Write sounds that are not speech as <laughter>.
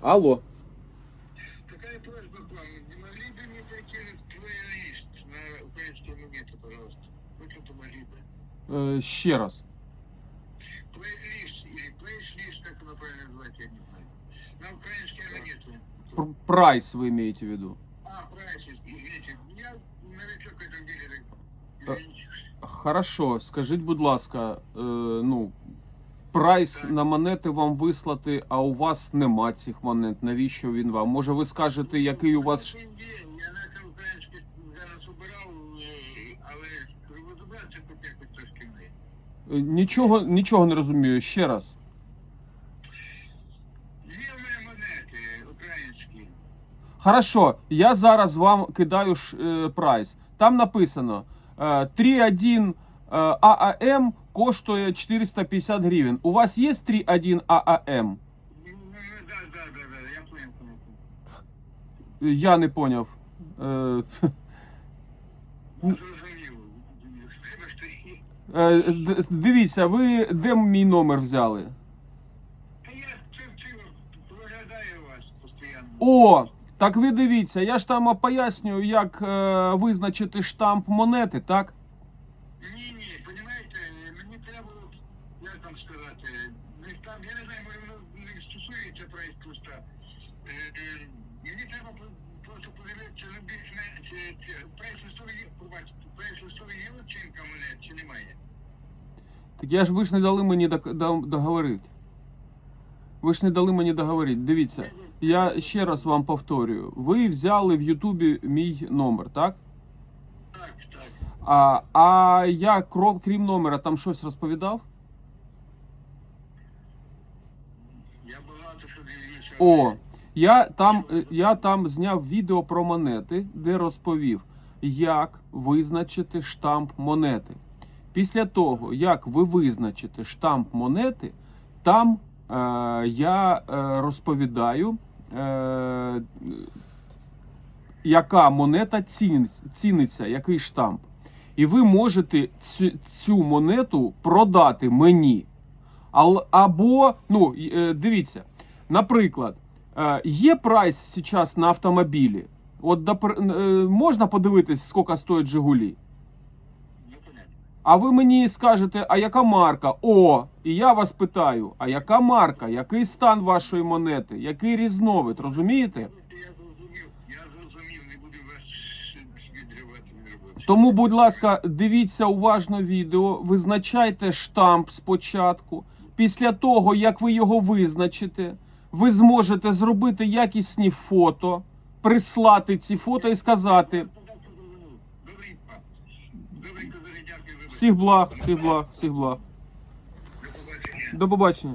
Алло. Такая просьба к вам. Не могли бы мне прокинуть плейлист на украинские монеты, пожалуйста? Вы что-то могли бы? Е, ще раз. Плейлист или плейслист, как его правильно назвать, я не знаю. На украинские монеты. Пр- Прайс ви маєте в виду. А, правильно, извините. Я новичок в этом деле. Извините. Хорошо, скажіть, будь ласка, е, ну, прайс на монети вам вислати, а у вас нема цих монет. Навіщо він вам? Може, ви скажете, який у вас. Є, Я начав українське зараз обирав, е, але розібратися хоч якось трошки не. Е, Нічого, нічого не розумію. Ще раз. Є в мене монети українські. Хорошо, я зараз вам кидаю ш, е, прайс. Там написано е, 3.1 е, ААМ коштує 450 гривень. У вас є 3.1 ААМ? Я не поняв. Е, <laughs> д- дивіться, ви де мій номер взяли? О! Так ви дивіться, я ж там пояснюю, як е, визначити штамп монети, так? Ні, ні, понімаєте, мені треба, як там сказати, не там, я не знаю, може воно не стосується прайс-пуста. Е, Мені треба просто подивитися, ну, більш-менш, прайс-листовий є, оцінка монет, чи немає? Так я ж ви ж не дали мені договорити. Ви ж не дали мені договорити. Дивіться, я ще раз вам повторюю. Ви взяли в Ютубі мій номер, так? Так, так. А, а я, крім, крім номера, там щось розповідав? Я багато що. О, я там, я там зняв відео про монети, де розповів, як визначити штамп монети. Після того, як ви визначите штамп монети, там е, я е, розповідаю, е, яка монета ціниться, ціниться, який штамп. І ви можете цю, цю монету продати мені. Або, ну, е, дивіться, наприклад, е, є прайс зараз на автомобілі. От е, можна подивитись, скільки стоять Жигулі. А ви мені скажете, а яка марка? О, і я вас питаю, а яка марка, який стан вашої монети, який різновид, розумієте? Я зрозумів, я зрозумів, не буду вас відривати від роботи. Тому, будь ласка, дивіться уважно відео, визначайте штамп спочатку. Після того, як ви його визначите, ви зможете зробити якісні фото, прислати ці фото і сказати всіх благ, всіх благ, всіх благ. До побачення.